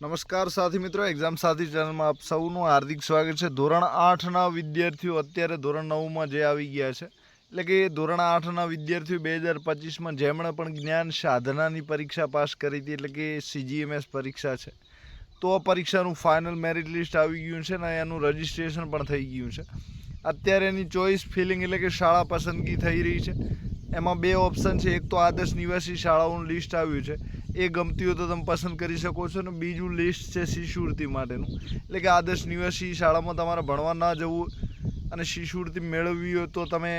નમસ્કાર સાથી મિત્રો એક્ઝામ સાથી ચેનલમાં આપ સૌનું હાર્દિક સ્વાગત છે. ધોરણ આઠના વિદ્યાર્થીઓ અત્યારે ધોરણ નવમાં જે આવી ગયા છે. એટલે કે ધોરણ આઠના વિદ્યાર્થીઓ બે હજાર પચીસમાં જેમણે પણ જ્ઞાન સાધનાની પરીક્ષા પાસ કરી હતી, એટલે કે સીજીએમએસ પરીક્ષા છે. તો આ પરીક્ષાનું ફાઇનલ મેરિટ લિસ્ટ આવી ગયું છે ને એનું રજિસ્ટ્રેશન પણ થઈ ગયું છે. અત્યારે એની ચોઈસ ફિલિંગ એટલે કે શાળા પસંદગી થઈ રહી છે. એમાં બે ઓપ્શન છે. એક તો આદર્શ નિવાસી શાળાઓનું લિસ્ટ આવ્યું છે. એ ગમતી હોય તો તમે પસંદ કરી શકો છો. અને બીજું લિસ્ટ છે શિશુવૃત્તિ માટેનું. એટલે કે આદર્શ નિવાસી શાળામાં તમારે ભણવા ના જવું અને શિશુવૃત્તિ મેળવવી હોય તો તમે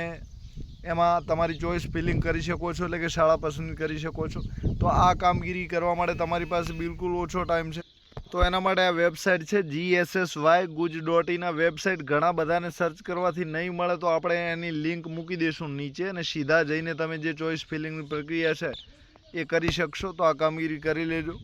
એમાં તમારી ચોઈસ ફિલિંગ કરી શકો છો, એટલે કે શાળા પસંદ કરી શકો છો. તો આ કામગીરી કરવા માટે તમારી પાસે બિલકુલ ઓછો ટાઈમ છે. તો એના માટે આ વેબસાઇટ છે GSS Y guj dot in website ઘણા બધાને સર્ચ કરવાથી નહીં મળે તો આપણે એની લિંક મૂકી દઈશું નીચે અને સીધા જઈને તમે જે ચોઈસ ફિલિંગની પ્રક્રિયા છે એ કરી શકશો, તો આ કામગીરી કરી લેજો.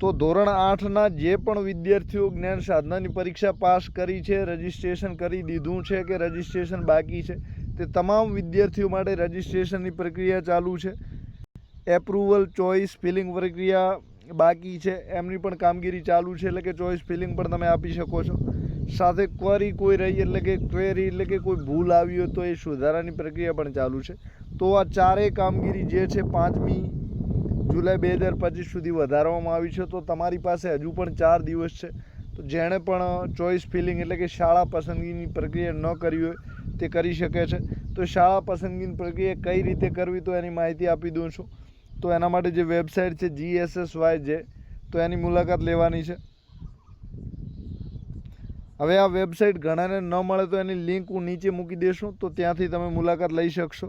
તો ધોરણ આઠના જે પણ વિદ્યાર્થીઓ જ્ઞાન સાધનાની પરીક્ષા પાસ કરી છે, રજિસ્ટ્રેશન કરી દીધું છે કે રજિસ્ટ્રેશન બાકી છે, તે તમામ વિદ્યાર્થીઓ માટે રજિસ્ટ્રેશનની પ્રક્રિયા ચાલુ છે. એપ્રુવલ, ચોઈસ, ફિલિંગ પ્રક્રિયા બાકી છે. એમની પણ કામગીરી ચાલુ છે, એટલે કે ચોઈસ, ફિલિંગ પણ તમે આપી શકો છો. સાથે ક્વેરી કોઈ રહી એટલે કે ક્વેરી એટલે કે કોઈ ભૂલ આવી હોય તો એ સુધારાની પ્રક્રિયા પણ ચાલુ છે. તો આ ચારેય કામગીરી જે છે, પાંચમી જુલાઈ બે હજાર પચીસ સુધી વધારવામાં આવી છે, તો તમારી પાસે હજુ પણ ચાર દિવસ છે. તો જેણે પણ ચોઈસ ફિલિંગ એટલે કે શાળા પસંદગીની પ્રક્રિયા ન કરી હોય, તે કરી શકે છે. તો શાળા પસંદગીની પ્રક્રિયા કઈ રીતે કરવી, તો એની માહિતી આપી દઉં છું. તો એના માટે જે વેબસાઇટ છે જીએસએસ વાય જે તો એની મુલાકાત લેવાની છે. હવે આ વેબસાઇટ ઘણાને ન મળે, તો એની લિંક હું નીચે મૂકી દેશું, તો ત્યાંથી તમે મુલાકાત લઈ શકશો.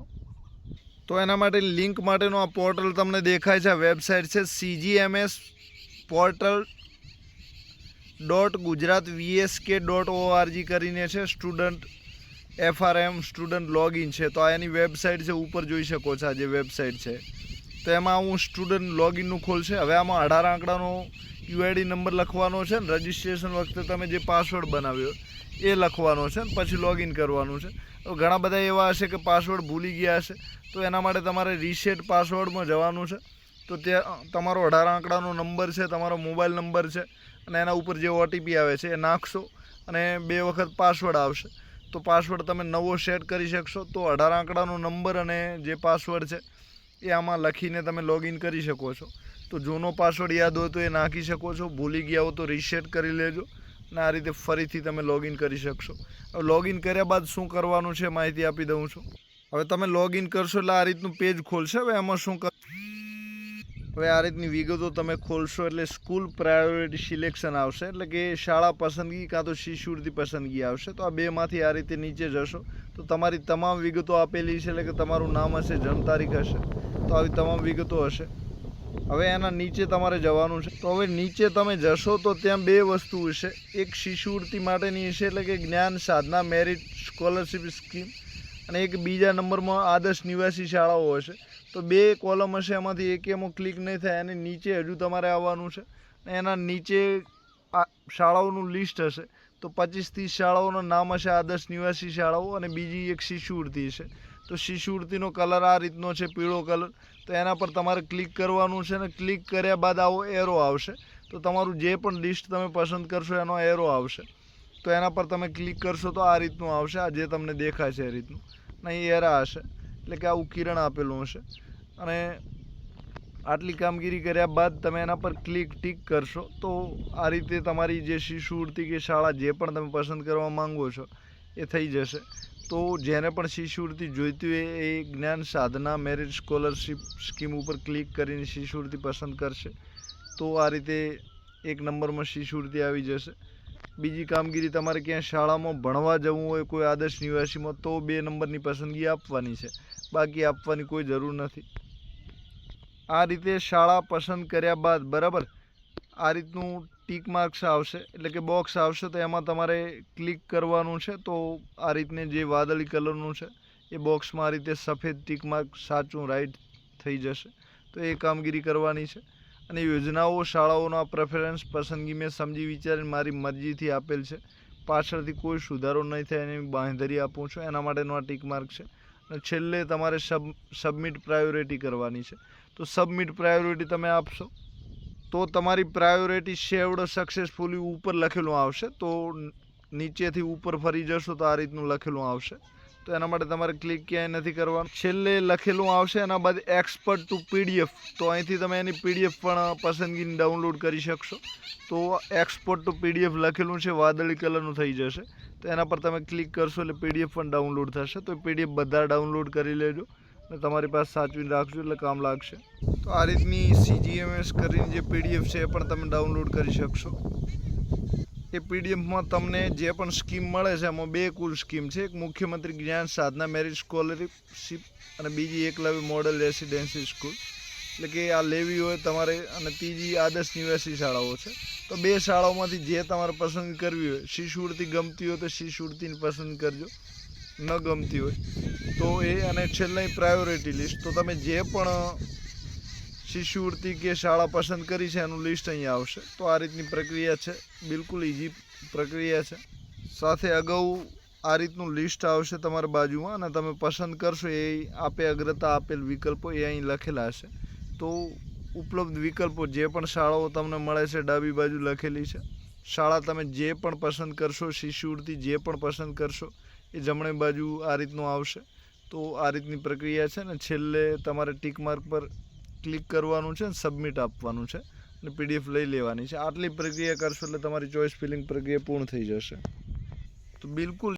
તો એના માટે લિંક માટેનું આ પોર્ટલ તમને દેખાય છે. વેબસાઇટ છે CGMS portal dot Gujarat VSK dot ORG કરીને છે. સ્ટુડન્ટ એફઆરએમ સ્ટુડન્ટ લોગિન છે. તો આ એની વેબસાઇટ છે, ઉપર જોઈ શકો છો આ જે વેબસાઇટ છે. તો એમાં હું સ્ટુડન્ટ લોગિનનું ખોલશે. હવે આમાં અઢાર આંકડાનો યુઆઈડી નંબર લખવાનો છે ને રજિસ્ટ્રેશન વખતે તમે જે પાસવર્ડ બનાવ્યો એ લખવાનો છે ને પછી લોગિન કરવાનું છે. તો ઘણા બધા એવા હશે કે પાસવર્ડ ભૂલી ગયા હશે. તો એના માટે તમારે રીસેટ પાસવર્ડમાં જવાનું છે. તો ત્યાં તમારો અઢાર આંકડાનો નંબર છે, તમારો મોબાઈલ નંબર છે અને એના ઉપર જે ઓટીપી આવે છે એ નાખશો અને બે વખત પાસવર્ડ આવશે. તો પાસવર્ડ તમે નવો સેટ કરી શકશો. તો અઢાર આંકડાનો નંબર અને જે પાસવર્ડ છે એ આમાં લખીને તમે લોગિન કરી શકો છો. તો જૂનો પાસવર્ડ યાદ હોય તો એ નાખી શકો છો. ભૂલી ગયા હો તો રીસેટ કરી લેજો. અને આ રીતે ફરીથી તમે લોગિન કરી શકશો. હવે લોગિન કર્યા બાદ શું કરવાનું છે માહિતી આપી દઉં છું. હવે તમે લોગિન કરશો એટલે આ રીતનું પેજ ખોલશે. હવે એમાં શું કર હવે આ રીતની વિગતો તમે ખોલશો એટલે સ્કૂલ પ્રાયોરિટી સિલેક્શન આવશે. એટલે કે શાળા પસંદગી કાં તો શિશુવૃત્તિ પસંદગી આવશે. તો આ બેમાંથી આ રીતે નીચે જશો. તો તમારી તમામ વિગતો આપેલી છે. એટલે કે તમારું નામ હશે, જન્મ તારીખ હશે. તો આવી તમામ વિગતો હશે. હવે એના નીચે તમારે જવાનું છે. તો હવે નીચે તમે જશો તો ત્યાં બે વસ્તુ હશે. એક શિષ્યવૃત્તિ માટેની હશે એટલે કે જ્ઞાન સાધના મેરિટ સ્કોલરશિપ સ્કીમ અને એક બીજા નંબરમાં આદર્શ નિવાસી શાળાઓ હશે. તો બે કોલમ હશે એમાંથી એક એમાં ક્લિક નહીં થાય, એની નીચે હજુ તમારે આવવાનું છે. અને એના નીચે આ શાળાઓનું લિસ્ટ હશે. તો પચીસ ત્રીસ શાળાઓનું નામ હશે આદર્શ નિવાસી શાળાઓ અને બીજી એક શિષ્યવૃત્તિ છે તો શિશુવૃત્તિનો કલર આ રીતનો છે, પીળો કલર. તો એના પર તમારે ક્લિક કરવાનું છે અને ક્લિક કર્યા બાદ આવો એરો આવશે. તો તમારું જે પણ લિસ્ટ તમે પસંદ કરશો એનો એરો આવશે. તો એના પર તમે ક્લિક કરશો તો આ રીતનું આવશે, આ જે તમને દેખાય છે એ રીતનું. નહીં એરા હશે, એટલે કે આવું કિરણ આપેલું હશે. અને આટલી કામગીરી કર્યા બાદ તમે એના પર ક્લિક ટીક કરશો તો આ રીતે તમારી જે શિશુવૃત્તિ કે શાળા જે પણ તમે પસંદ કરવા માંગો છો એ થઈ જશે. તો જેને પણ શિશુવૃત્તિ જોઈતી હોય એ Gyan Sadhana merit scholarship scheme ઉપર ક્લિક કરીને શિષ્યવૃત્તિ પસંદ કરશે. તો આ રીતે એક નંબરમાં શિષ્યવૃત્તિ આવી જશે. બીજી કામગીરી, તમારે ક્યાંય શાળામાં ભણવા જવું હોય કોઈ આદર્શ નિવાસીમાં, તો બે નંબરની પસંદગી આપવાની છે. બાકી આપવાની કોઈ જરૂર નથી. આ રીતે શાળા પસંદ કર્યા બાદ, બરાબર? આ રીતનું ટીક માર્ક્સ આવશે, એટલે કે બોક્સ આવશે, તો એમાં તમારે ક્લિક કરવાનું છે, તો આ રીતને જે વાદળી કલરનું છે, એ બોક્સમાં આ રીતે સફેદ ટીક માર્ક સાચું રાઈટ થઈ જશે. તો એ કામગીરી કરવાની છે. અને યોજનાઓ, શાળાઓના પ્રેફરન્સ પસંદગી મેં સમજી વિચારીને મારી મરજીથી આપેલ છે. પાછળથી કોઈ સુધારો નહીં થાય એની બાંધરી આપું છું. એના માટેનો આ ટીક માર્ક છે. અને છેલ્લે તમારે સબ, સબમિટ પ્રાયોરિટી કરવાની છે. તો સબમિટ પ્રાયોરિટી તમે આપશો. તો તમારી પ્રાયોરિટી સેવડ સક્સેસફુલી ઉપર લખેલું આવશે, તો નીચેથી ઉપર ફરી જશો તો આ રીતનું લખેલું આવશે. તો એના માટે તમારે ક્લિક ક્યાંય નથી કરવાનું. છેલ્લે લખેલું આવશે એના બાદ એક્સપર્ટ ટુ પીડીએફ તો અહીંથી તમે એની પીડીએફ પણ પસંદગીની ડાઉનલોડ કરી શકશો. તો એક્સપોર્ટ ટુ પીડીએફ લખેલું છે, વાદળી કલરનું થઈ જશે. તો એના પર તમે ક્લિક કરશો એટલે પીડીએફ પણ ડાઉનલોડ થશે. તો પીડીએફ બધા ડાઉનલોડ કરી લેજો અને તમારી પાસે સાચવીને રાખજો એટલે કામ લાગશે. તો આ રીતની સીજીએમએસ કરીને જે પીડીએફ છે એ પણ તમે ડાઉનલોડ કરી શકશો. એ પીડીએફમાં તમને જે પણ સ્કીમ મળે છે એમાં બે કુલ સ્કીમ છે. એક મુખ્યમંત્રી જ્ઞાન સાધના મેરિટ સ્કોલરશીપ અને બીજી એકલવ્ય મોડલ રેસિડેન્સી સ્કૂલ એટલે કે આ લેવી હોય તમારે અને ત્રીજી આદર્શ નિવાસી શાળાઓ છે. તો બે શાળાઓમાંથી જે તમારે પસંદ કરવી હોય, શિષ્યવૃત્તિ ગમતી હોય તો શિષ્યવૃત્તિની પસંદ કરજો. ન ગમતી હોય તો એ અને છેલ્લે પ્રાયોરિટી લિસ્ટ તો તમે જે પણ શિષ્યવૃત્તિ કે શાળા પસંદ કરી છે એનું લિસ્ટ અહીંયા આવશે. તો આ રીતની પ્રક્રિયા છે. બિલકુલ ઇઝી પ્રક્રિયા છે. સાથે અગાઉ આ રીતનું લિસ્ટ આવશે તમારા બાજુમાં અને તમે પસંદ કરશો એ આપે અગ્રતા આપેલ વિકલ્પો એ અહીં લખેલા હશે. તો ઉપલબ્ધ વિકલ્પો જે પણ શાળાઓ તમને મળે છે ડાબી બાજુ લખેલી છે. શાળા તમે જે પણ પસંદ કરશો, શિષ્યવૃત્તિ જે પણ પસંદ કરશો એ જમણી બાજુ આ રીતનું આવશે. તો આ રીતની પ્રક્રિયા છે ને છેલ્લે તમારે ટીક માર્ક પર ક્લિક કરવાનું છે સબમિટ આપવાનું છે અને પીડીએફ લઈ લેવાની છે. આટલી પ્રક્રિયા કરશો એટલે તમારી ચોઈસ ફિલિંગ પ્રક્રિયા પૂર્ણ થઈ જશે. તો બિલકુલ